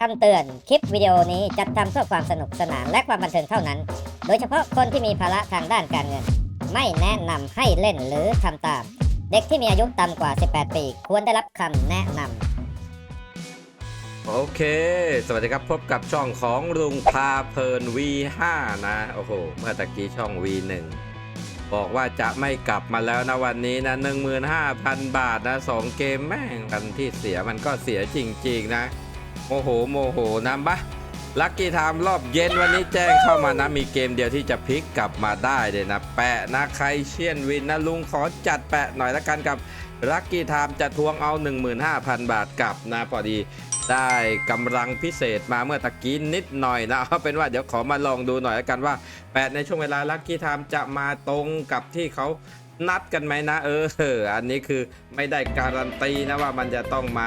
คำเตือน คลิปวิดีโอนี้จัดทำเพื่อความสนุกสนานและความบันเทิงเท่านั้น โดยเฉพาะคนที่มีภาระทางด้านการเงิน ไม่แนะนำให้เล่นหรือทำตาม เด็กที่มีอายุต่ำกว่า 18 ปี ควรได้รับคำแนะนำโอเค สวัสดีครับ พบกับช่องของลุงพาเพลิน V5 นะ โอ้โห เมื่อตะกี้ช่อง V1 บอกว่าจะไม่กลับมาแล้วนะวันนี้นะ 15,000 บาทนะสองเกมแม่งกันที่เสียมันก็เสียจริง ๆ นะ โมโหโมโหนะบะลัคกี้ไทม์รอบเย็นวันนี้แจ้งเข้ามานะ มีเกมเดียวที่จะพลิกกลับมาได้เลยนะ แปะนะใครเชียนวินนะลุงขอจัดแปะหน่อยละกันกับลัคกี้ไทม์จะทวงเอา 15,000 บาทกลับนะพอดีได้กำลังพิเศษมาเมื่อตะกี้นิดหน่อยนะเอาเป็นว่าเดี๋ยวขอมาลองดูหน่อยแล้วกันว่าแปดในช่วงเวลาลัคกี้ไทม์จะมาตรงกับที่เขานัดกันไหมนะ เออ อันนี้คือไม่ได้การันตีนะว่ามันจะต้องมา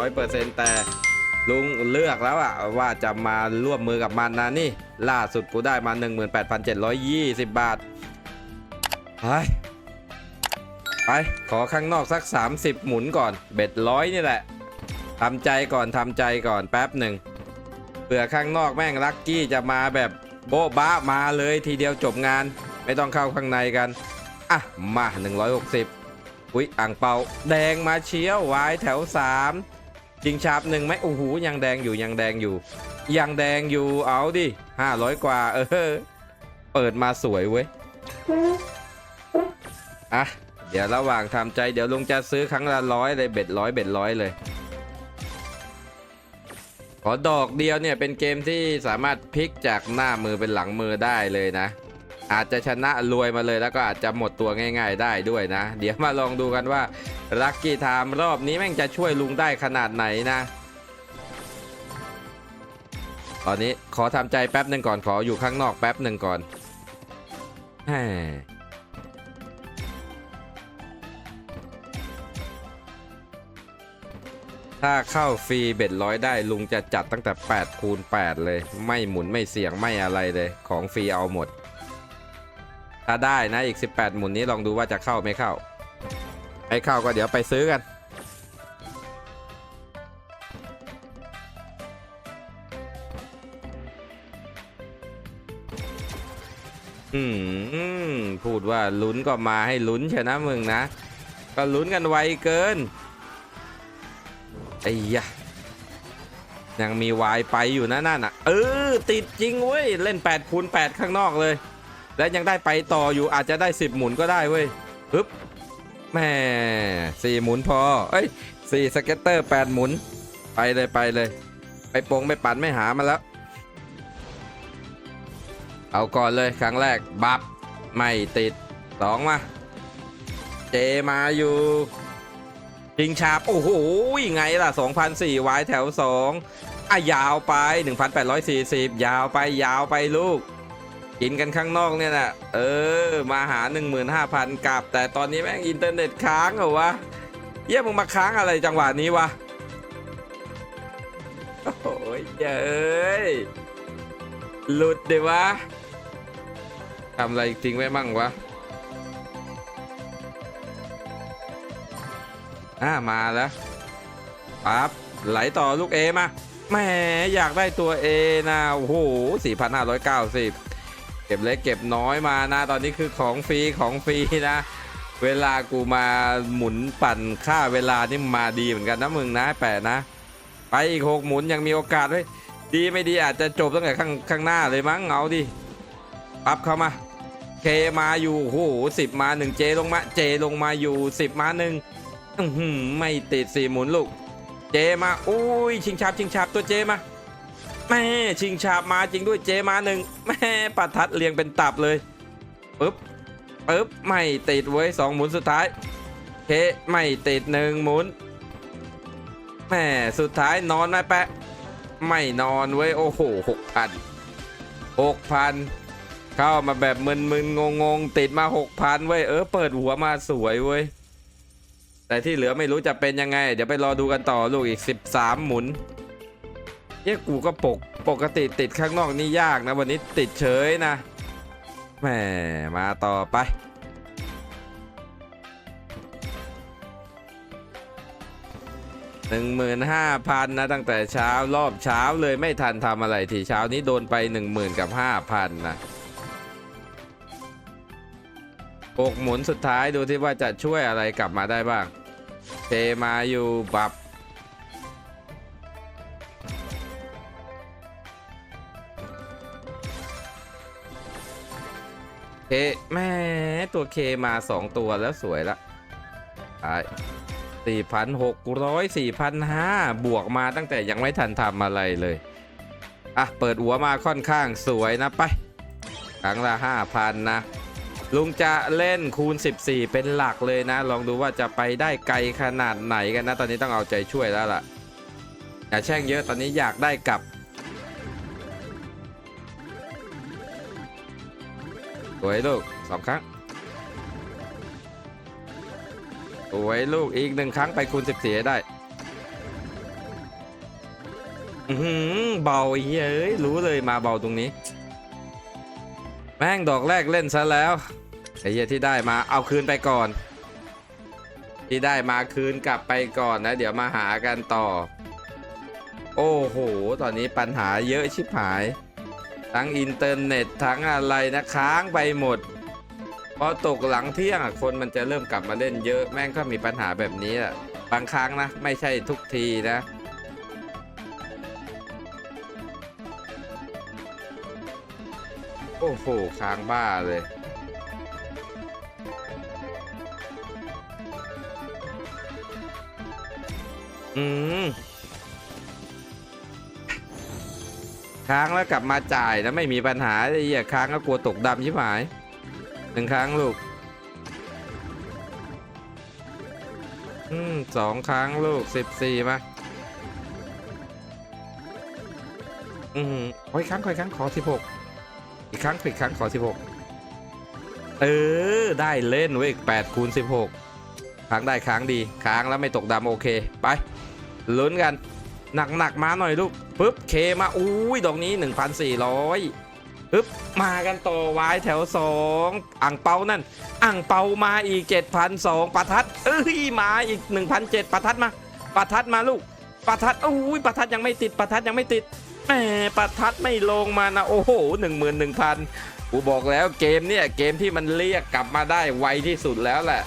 100%แต่ ลุงเลือกแล้วอะว่าจะมาร่วมมือกับมันนะนี่ ล่าสุดกูได้มา 18,720 บาทไปไป ขอข้างนอกสัก 30 หมุนก่อน เบ็ดร้อยนี่แหละทำใจก่อนทำใจก่อนแป๊บหนึ่งเผื่อข้างนอกแม่งลักกี้จะมาแบบโบ๊ะบ้ามาเลยทีเดียวจบงาน ไม่ต้องเข้าข้างในกัน อะ มา 160 อุ้ยอ่างเปา แดงมาเชียววายแถว 3 จิงชาบหนึ่งไหมโอ้โหยังแดงอยู่ยังแดงอยู่ ยังแดงอยู่เอาดิ500กว่า เออ เปิดมาสวยเว้ยอะเดี๋ยวระหว่างทำใจเดี๋ยวลุงจะซื้อครั้งละร้อยเลยเบ็ดร้อยเบ็ดร้อยเลยขอดอกเดียวเนี่ยเป็นเกมที่สามารถพลิกจากหน้ามือเป็นหลังมือได้เลยนะ อาจจะชนะรวยมาเลยแล้วก็อาจจะหมดตัวง่าย ๆ ได้ด้วยนะ เดี๋ยวมาลองดูกันว่าลัคกี้ไทม์รอบนี้แม่งจะช่วยลุงได้ขนาดไหนนะ ตอนนี้ขอทำใจแป๊บหนึ่งก่อนขออยู่ข้างนอกแป๊บหนึ่งก่อนแหมถ้าเข้าฟรีเบ็ดร้อยได้ลุงจะจัดตั้งแต่8คูณ8เลย ไม่หมุนไม่เสี่ยงไม่อะไรเลย ของฟรีเอาหมด ถ้าได้นะอีก 18 หมุนนี้ลองดูว่าจะเข้าไม่เข้า ไม่เข้าก็เดี๋ยวไปซื้อกัน อืมพูดว่าลุ้นก็มาให้ลุ้นเชนะมึงนะ ก็ลุ้นกันไวเกินไอ้ยะยังมีวายไปอยู่นะนั่นอะ เออ ติดจริงเว้ย เล่น8คูณ8ข้างนอกเลย และยังได้ไปต่ออยู่อาจจะได้ 10 หมุนก็ได้เว้ยปึ๊บแม่สี่หมุนพอเอ้ยสี่สเก็ตเตอร์8หมุน ไปเลยไปเลย ไปปงไปปั่นไม่หามาแล้ว เอาก่อนเลยครั้งแรก บับ ไม่ติดสองมาเจมาอยู่จิงชาบ โอ้โหไงล่ะ 2,004วายแถว 2อะยาวไป 1,840 ยาวไปยาวไปลูก กินกันข้างนอกเนี่ยนะเออ มาหา 15,000กลับ แต่ตอนนี้แม่งอินเทอร์เน็ตค้างเหรอวะเยี่ยมึงมาค้างอะไรจังหวะนี้วะ โอ้ยเย้ยหลุดดิวะทำอะไรทิ้งไว้มั่งวะ อ่ามาแล้วปั๊บไหลต่อลูก A มาแหมอยากได้ตัว A นะโอ้โห4,590เก็บเล็กเก็บน้อยมานะ ตอนนี้คือของฟรีของฟรีนะ เวลากูมาหมุนปั่นค่าเวลานี่มาดีเหมือนกันนะมึงนะแปะนะ ไปอีกหกหมุนยังมีโอกาสเว้ยดีไม่ดีอาจจะจบตั้งแต่ข้างข้างหน้าเลยมั้งเอาดิปับเข้ามาเคมาอยู่โอ้โหสิบมาหนึ่งเจลงมาเจลงมาอยู่สิบมาหนึ่งไม่ติดสี่หมุนลูก เจมาอุ้ยชิงชาบชิงชาบตัวเจมา แม่ชิงชาบมาจริงด้วยเจมาหนึ่งแม่ปัดทัดเรียงเป็นตับเลยปึ๊บปึ๊บไม่ติดเว้ยสองหมุนสุดท้ายเคไม่ติดหนึ่งหมุนแม่สุดท้ายนอนไหมแปะ ไม่นอนเว้ยโอ้โหหกพันหกพันเข้ามาแบบมึนๆงงๆติดมาหกพันเว้ยเออเปิดหัวมาสวยเว้ยแต่ที่เหลือไม่รู้จะเป็นยังไง เดี๋ยวไปรอดูกันต่อลูกอีก 13 หมุน เย้กูก็ปกปกติติดข้างนอกนี่ยากนะ วันนี้ติดเฉยนะแหมมาต่อไป หนึ่งหมื่นห้าพันนะตั้งแต่เช้ารอบเช้าเลยไม่ทันทำอะไรทีเช้านี้โดนไปหนึ่งหมื่นกับห้าพันนะหกหมุนสุดท้ายดูที่ว่าจะช่วยอะไรกลับมาได้บ้างเทมาอยู่บับ แม่ตัวเคมาสองตัวแล้วสวยละไปสี่พันหกร้อยสี่พันห้าบวกมาตั้งแต่ยังไม่ทันทำอะไรเลย อะ เปิดหัวมาค่อนข้างสวยนะไปครั้งละห้าพันนะลุงจะเล่นคูณ 14 เป็นหลักเลยนะ ลองดูว่าจะไปได้ไกลขนาดไหนกันนะ ตอนนี้ต้องเอาใจช่วยแล้วล่ะ อย่าแช่งเยอะตอนนี้อยากได้กลับ วยลูกสองครั้งสวยลูกอีกหนึ่งครั้งไปคูณสิบสี่ได้อือหือเบาเหี้ยเอ้ยรู้เลยมาเบาตรงนี้ แม่งดอกแรกเล่นซะแล้วไอ้เหี้ยที่ได้มาเอาคืนไปก่อน ที่ได้มาคืนกลับไปก่อนนะ เดี๋ยวมาหากันต่อ โอ้โห ตอนนี้ปัญหาเยอะชิบหาย ทั้งอินเทอร์เน็ตทั้งอะไรนะค้างไปหมด พอตกหลังเที่ยงคนมันจะเริ่มกลับมาเล่นเยอะแม่งก็มีปัญหาแบบนี้อะบางครั้งนะไม่ใช่ทุกทีนะโอ้โหค้างบ้าเลยอืม ค้างแล้วกลับมาจ่ายนะไม่มีปัญหาไอ้เหี้ยค้างก็กลัวตกดำใช่ไหมหนึ่งครั้งลูกอืมสองครั้งลูกสิบสี่มาอืมขออีกครั้งขออีกครั้งขอสิบหกอีกครั้งอีกครั้งขอสิบหกเออ ได้เล่นเว้ยแปดคูณสิบหกครั้งได้ครั้งดีค้างแล้วไม่ตกดำโอเค ไปลุ้นกัน หนักหนักๆมาหน่อยลูก ปึ๊บเคมาอุ้ยดอกนี้ 1,400ปึ๊บมากันต่อไว้แถว 2 อ่างเปานั่น อ่างเปามาอีก 7,200ประทัดเอ้ยมาอีก 1,700ประทัดมาประทัดมาลูกประทัดอุ้ยประทัดยังไม่ติดประทัดยังไม่ติดแหมประทัดไม่ลงมานะโอ้โห11,000กูบอกแล้วเกมเนี่ยเกมที่มันเรียกกลับมาได้ไวที่สุดแล้วแหละ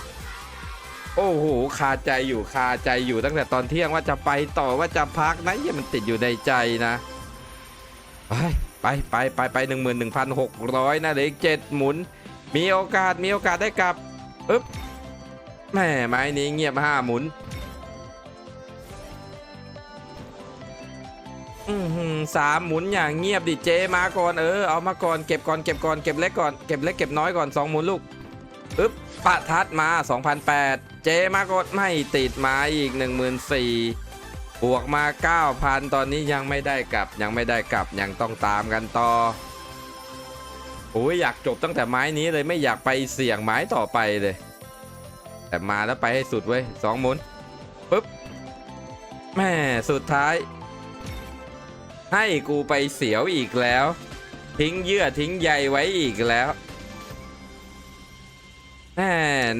โอ้โหคาใจอยู่คาใจอยู่ตั้งแต่ตอนเที่ยงว่าจะไปต่อว่าจะพักนะเหี้ยมันติดอยู่ในใจนะ ไปไปไปไปไปหนึ่งหมื่นหนึ่งพันหกร้อยนะเหลืออีกเจ็ดหมุน มีโอกาสมีโอกาสได้กลับอึ๊บแม่ไม้นี้เงียบห้าหมุนอือหือสามหมุนอย่างเงียบดิเจมาก่อนเออเอามาก่อนเก็บก่อนเก็บก่อนเก็บเล็กก่อนเก็บเล็กเก็บน้อยก่อนสองหมุนลูกอึ๊บ ปะทัดมา2,008เจมากดไม่ติดมาอีก 14,000บวกมา 9,000 ตอนนี้ยังไม่ได้กลับยังไม่ได้กลับยังต้องตามกันต่อโอ้ยอยากจบตั้งแต่ไม้นี้เลยไม่อยากไปเสี่ยงไม้ต่อไปเลย แต่มาแล้วไปให้สุดเว้ยสองหมุนปุ๊บแม่สุดท้าย ให้กูไปเสียวอีกแล้ว ทิ้งเยื่อทิ้งใยไว้อีกแล้ว แน่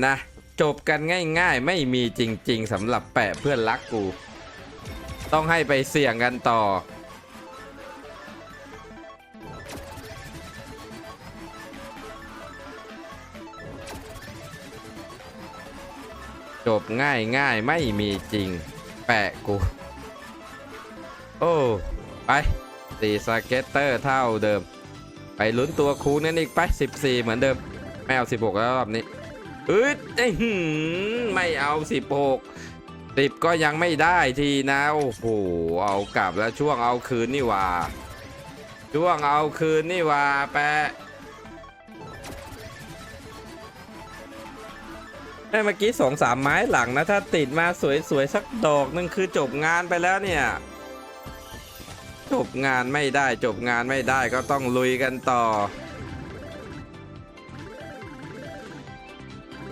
นะ จบกันง่ายๆ ไม่มีจริง ๆสำหรับแปะเพื่อนรักกู ต้องให้ไปเสี่ยงกันต่อ จบง่ายง่ายๆไม่มีจริง แปะกู โอ้ ไปสีสเก็ตเตอร์เท่าเดิม ไปลุ้นตัวคูนั่นอีกไป 14 เหมือนเดิมไม่เอา16 แล้วรอบนี้ อึดไอ้หืมไม่เอา16 10ก็ยังไม่ได้ทีนะ โอ้โห เอากลับแล้วช่วงเอาคืนนี่ว่า ช่วงเอาคืนนี่ว่าแปะไอ้เมื่อกี้สองสามไม้หลังนะ ถ้าติดมาสวยๆ สักดอกนึงคือจบงานไปแล้วเนี่ย จบงานไม่ได้จบงานไม่ได้ก็ต้องลุยกันต่อ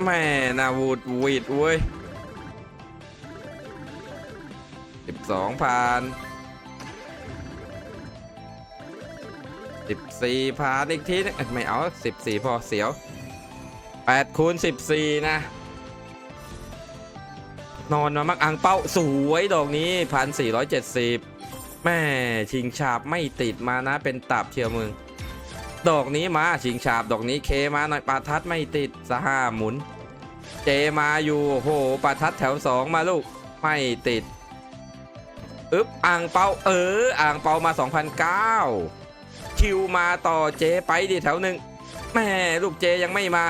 แม่นาวูดวีดเว้ยสิบสองพันสิบสี่พันอีกทีนึงไม่เอาสิบสี่พอเสียวแปดคูณสิบสี่นะ นอนมามักอังเป้าสวยดอกนี้พันสี่ร้อยเจ็ดสิบแม่ชิงฉาบไม่ติดมานะเป็นตับเชียวมึง ดอกนี้มาชิงฉาบดอกนี้เคมาหน่อยปาทัดไม่ติดสหาหมุน เจมาอยู่โหปาทัดแถวสองมาลูกไม่ติดอึ๊บอ่างเปาเอออ่างเปามา2009คิวมาต่อเจไปดิแถวหนึ่งแม่ลูกเจยังไม่มา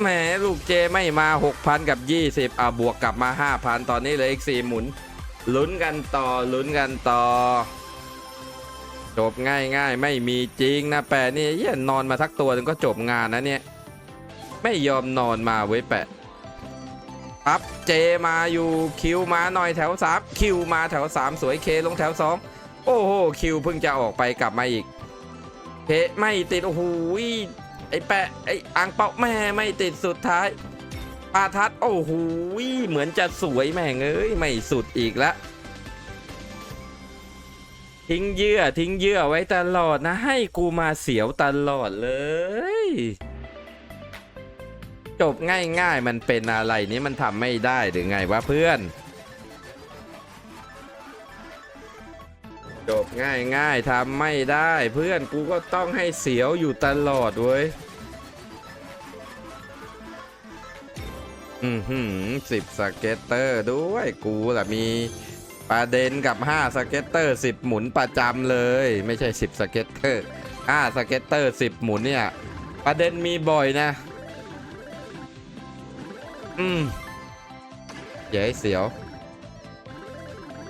แหมลูกเจไม่มา 6,000 กับ 20อะบวกกลับมา 5,000 ตอนนี้เหลืออีก 4 หมุน ลุ้นกันต่อ ลุ้นกันต่อ จบง่ายง่ายไม่มีจริงนะแปะนี่เหี้ยนอนมาทักตัวนึงก็จบงานนะเนี่ย ไม่ยอมนอนมาเว้ยแปะปั๊บเจมาอยู่คิวมาหน่อยแถวสามคิวมาแถวสามสวยเคลงแถวสองโอ้โหคิวเพิ่งจะออกไปกลับมาอีกเคไม่ติดโอ้โหไอแปะไออ่างเปาแม่ไม่ติดสุดท้ายปาทัดโอ้โหเหมือนจะสวยแม่งเอ้ยไม่สุดอีกแล้ว ทิ้งเยื่อทิ้งเยื่อไว้ตลอดนะ ให้กูมาเสียวตลอดเลย จบง่ายๆมันเป็นอะไรนี้มันทำไม่ได้หรือไงวะเพื่อน จบง่ายๆทำไม่ได้เพื่อนกูก็ต้องให้เสียวอยู่ตลอดเว้ยอือหือสิบสเก็ตเตอร์ด้วยกูล่ะมี ประเด็นกับ 5 สเก็ตเตอร์ 10 หมุนประจำเลย ไม่ใช่ 10 สเก็ตเตอร์ 5 สเก็ตเตอร์ 10 หมุนเนี่ย ประเด็นมีบ่อยนะ อืมอย่าให้เสียว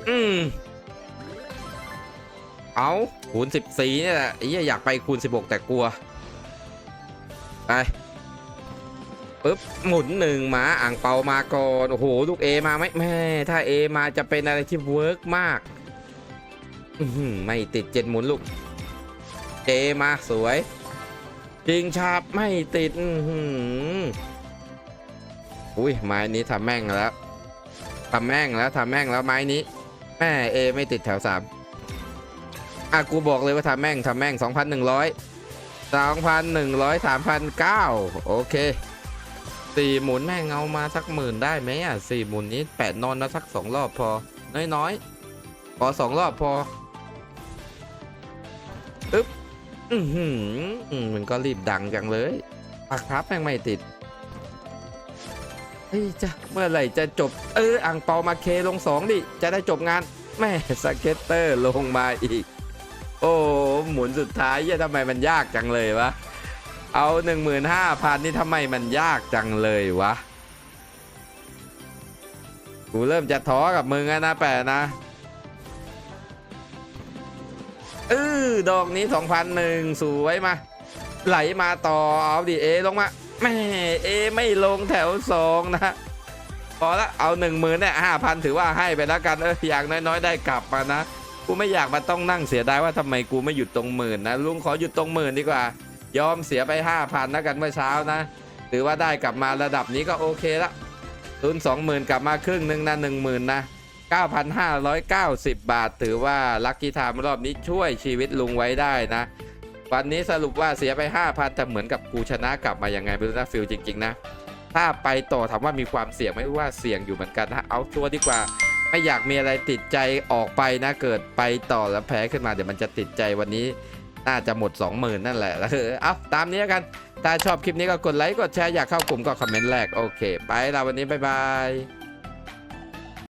อืม เอาคูณ 14เนี่ยแหละไอ้เหี้ยอยากไปคูณ 16 แต่กลัว ไป ปึ๊บหมุนหนึ่งมาอ่างเปามาก่อนโอ้โหลูกเอมาไหมแม่ถ้าเอมาจะเป็นอะไรที่เวิร์กมากไม่ติดเจ็ดหมุนลูกเจมาสวยจริงชาบไม่ติดอุ้ยไม้นี้ทำแม่งแล้วทำแม่งแล้วทำแม่งแล้วไม้นี้แม่เอไม่ติดแถวสามอะกูบอกเลยว่าทำแม่งทำแม่ง2,100 2,100 3,009โอเค สี่หมุนแม่งเอามาสักหมื่นได้ไหมอะสี่หมุนนี้แปดนอนนะสักสองรอบพอ น้อยๆพอสองรอบพออึ๊บอือหือมมันก็รีบดังจังเลยปากครับแม่งไม่ติดเฮ้ยจะเมื่อไหร่จะจบ เอออ่างเปามาเคลงสองดิ จะได้จบงานแม่สเก็ตเตอร์ลงมาอีก โอ้หมุนสุดท้ายเหี้ยทำไมมันยากจังเลยวะ เอา 15,000 นี่ทำไมมันยากจังเลยวะ กูเริ่มจะท้อกับมึงแล้วนะแปะนะเออดอกนี้ 2,001สวยมา ไหลมาต่อ เอาดิเอลงมาแม่เอไม่ลงแถวสองนะ พอละเอาหนึ่งหมื่นเนี่ยห้าพันถือว่าให้ไปแล้วกันเอออย่างน้อยๆ ได้กลับมานะ กูไม่อยากมาต้องนั่งเสียดายว่าทำไมกูไม่หยุดตรงหมื่นนะลุงขอหยุดตรงหมื่นดีกว่า ยอมเสียไปห้าพันนะกันเมื่อเช้านะถือว่าได้กลับมาระดับนี้ก็โอเคละทุนสองหมื่นกลับมาครึ่งหนึ่งนะหนึ่งหมื่นนะ9,590 บาท ถือว่าลัคกี้ไทม์รอบนี้ช่วยชีวิตลุงไว้ได้นะ วันนี้สรุปว่าเสียไป 5,000แต่เหมือนกับกูชนะกลับมายังไงไม่รู้นะฟิลจริงๆนะ ถ้าไปต่อถามว่ามีความเสี่ยงไหม่รู้ว่าเสี่ยงอยู่เหมือนกันนะเอาชัวร์ดีกว่าไม่อยากมีอะไรติดใจออกไปนะเกิดไปต่อแล้วแพ้ขึ้นมาเดี๋ยวมันจะติดใจวันนี้ น่าจะหมด 20,000 นั่นแหละเออเอาตามนี้แล้วกัน ถ้าชอบคลิปนี้ก็กดไลค์ กดแชร์ อยากเข้ากลุ่มก็คอมเมนต์แรก โอเค ไปแล้ววันนี้ บ๊ายบาย